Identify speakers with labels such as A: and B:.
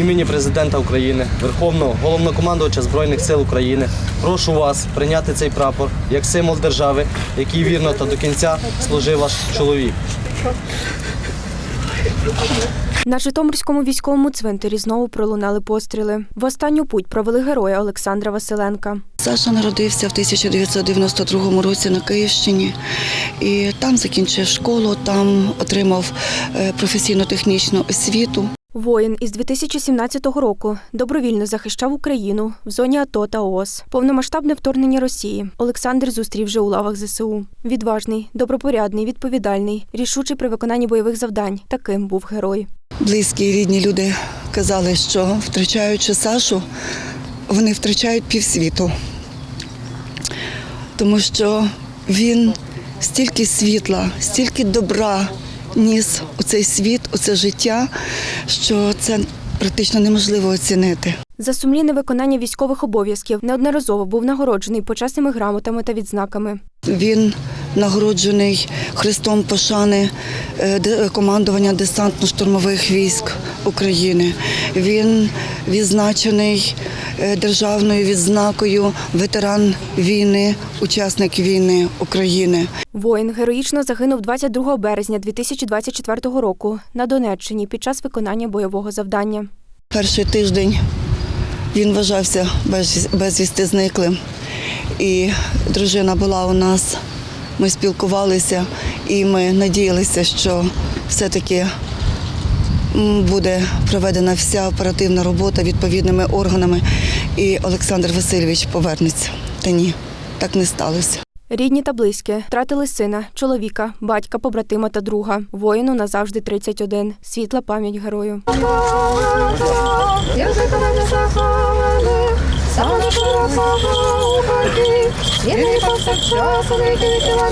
A: імені президента України, Верховного головнокомандувача Збройних сил України прошу вас прийняти цей прапор як символ держави, який вірно та до кінця служив ваш чоловік.
B: На Житомирському військовому цвинтарі знову пролунали постріли. В останню путь провели героя Олександра Василенка.
C: Саша народився в 1992 році на Київщині і там закінчив школу, там отримав е, професійно-технічну освіту.
B: Воїн із 2017 року добровільно захищав Україну в зоні АТО та ООС. Повномасштабне вторгнення Росії. Олександр зустрів вже у лавах ЗСУ. Відважний, добропорядний, відповідальний, рішучий при виконанні бойових завдань. Таким був герой.
C: Близькі і рідні люди казали, що втрачаючи Сашу, вони втрачають півсвіту, тому що він стільки світла, стільки добра ніс у цей світ, у це життя, що це практично неможливо оцінити.
B: За сумлінне виконання військових обов'язків неодноразово був нагороджений почесними грамотами та відзнаками.
C: Він нагороджений Христом Пошани е, командування десантно-штурмових військ України. Він відзначений державною відзнакою ветеран війни, учасник війни України.
B: Воїн героїчно загинув 22 березня 2024 року на Донеччині під час виконання бойового завдання.
C: Перший тиждень він вважався без- безвісти зниклим. І дружина була у нас, ми спілкувалися, і ми надіялися, що все-таки буде проведена вся оперативна робота відповідними органами, і Олександр Васильович повернеться. Та ні, так не сталося.
B: Рідні та близькі втратили сина, чоловіка, батька, побратима та друга. Воїну назавжди 31. Світла пам'ять герою.
D: Як же тебе заховали, саме широко вірний повсякчас, великий тіла